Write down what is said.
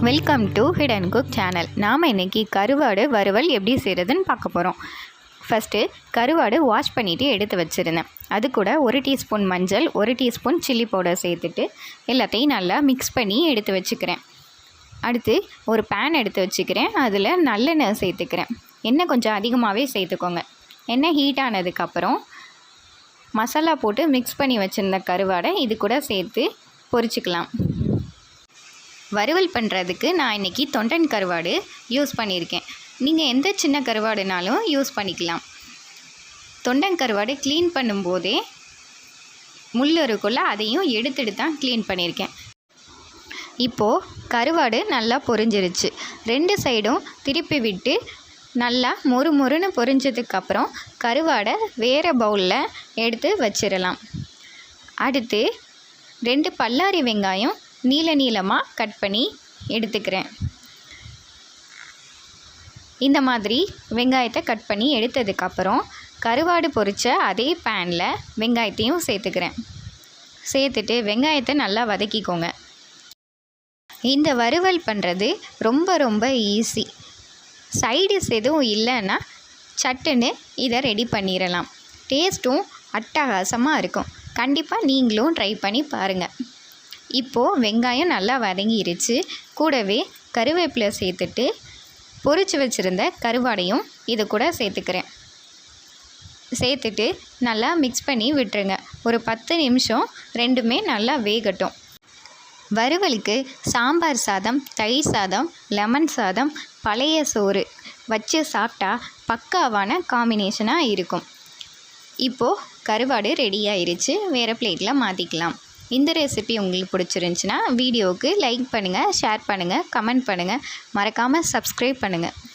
Welcome to hit and cook channel நாம் இன்றைக்கி கருவாடு வறுவல் எப்படி செய்கிறதுன்னு பார்க்க போகிறோம் ஃபஸ்ட்டு கருவாடு வாஷ் பண்ணிவிட்டு எடுத்து வச்சுருந்தேன். அது கூட ஒரு டீஸ்பூன் மஞ்சள் ஒரு டீஸ்பூன் சில்லி பவுடர் சேர்த்துட்டு எல்லாத்தையும் நல்லா மிக்ஸ் பண்ணி எடுத்து வச்சுக்கிறேன். அடுத்து ஒரு பேன் எடுத்து வச்சுக்கிறேன். அதில் நல்லெண்ணெய் சேர்த்துக்கிறேன். எண்ணெய் கொஞ்சம் அதிகமாகவே சேர்த்துக்கோங்க. எண்ணெய் ஹீட் ஆனதுக்கப்புறம் மசாலா போட்டு மிக்ஸ் பண்ணி வச்சுருந்த கருவாடை இது கூட சேர்த்து பொரிச்சுக்கலாம் வறுவல் பண்ணுறதுக்கு நான் இன்றைக்கி தொண்டன் கருவாடு யூஸ் பண்ணியிருக்கேன். நீங்கள் எந்த சின்ன கருவாடுனாலும் யூஸ் பண்ணிக்கலாம். தொண்டன் கருவாடு க்ளீன் பண்ணும்போதே முள் இருக்குள்ள அதையும் எடுத்துட்டு தான் க்ளீன் பண்ணியிருக்கேன். இப்போது கருவாடு நல்லா பொரிஞ்சிருச்சு. ரெண்டு சைடும் திருப்பி விட்டு நல்லா மொறு மொறுன்னு பொரிஞ்சதுக்கப்புறம் கருவாடை வேறு பவுலில் எடுத்து வச்சிடலாம் அடுத்து ரெண்டு பல்லாரி வெங்காயம் நீல நீளமாக கட் பண்ணி எடுத்துக்கிறேன். இந்த மாதிரி வெங்காயத்தை கட் பண்ணி எடுத்ததுக்கப்புறம் கருவாடு பொரித்த அதே பேனில் வெங்காயத்தையும் சேர்த்துக்கிறேன். சேர்த்துட்டு வெங்காயத்தை நல்லா வதக்கிக்கோங்க. இந்த வறுவல் பண்ணுறது ரொம்ப ரொம்ப ஈஸி சைடிஸ் எதுவும் இல்லைன்னா சட்டுன்னு இதை ரெடி பண்ணிடலாம் டேஸ்ட்டும் அட்டகாசமாக இருக்கும். கண்டிப்பாக நீங்களும் ட்ரை பண்ணி பாருங்கள் இப்போது வெங்காயம் நல்லா வதங்கிருச்சு. கூடவே கருவேப்பிலை சேர்த்துட்டு பொறிச்சு வச்சுருந்த கருவாடையும் இது கூட சேர்த்துக்கிறேன். சேர்த்துட்டு நல்லா மிக்ஸ் பண்ணி விட்டுருங்க. ஒரு பத்து நிமிஷம் ரெண்டுமே நல்லா வேகட்டும். வறுவலுக்கு சாம்பார் சாதம் தயிர் சாதம் லெமன் சாதம் பழைய சோறு வச்சு சாப்பிட்டா பக்காவான காம்பினேஷனாக இருக்கும். இப்போது கருவாடு ரெடி ஆயிருச்சு. வேறு பிளேட்டில் மாற்றிக்கலாம் இந்த ரெசிபி உங்களுக்கு பிடிச்சிருந்துச்சின்னா வீடியோவுக்கு லைக் பண்ணுங்கள் ஷேர் பண்ணுங்கள் கமெண்ட் பண்ணுங்கள் மறக்காமல் சப்ஸ்கிரைப் பண்ணுங்கள்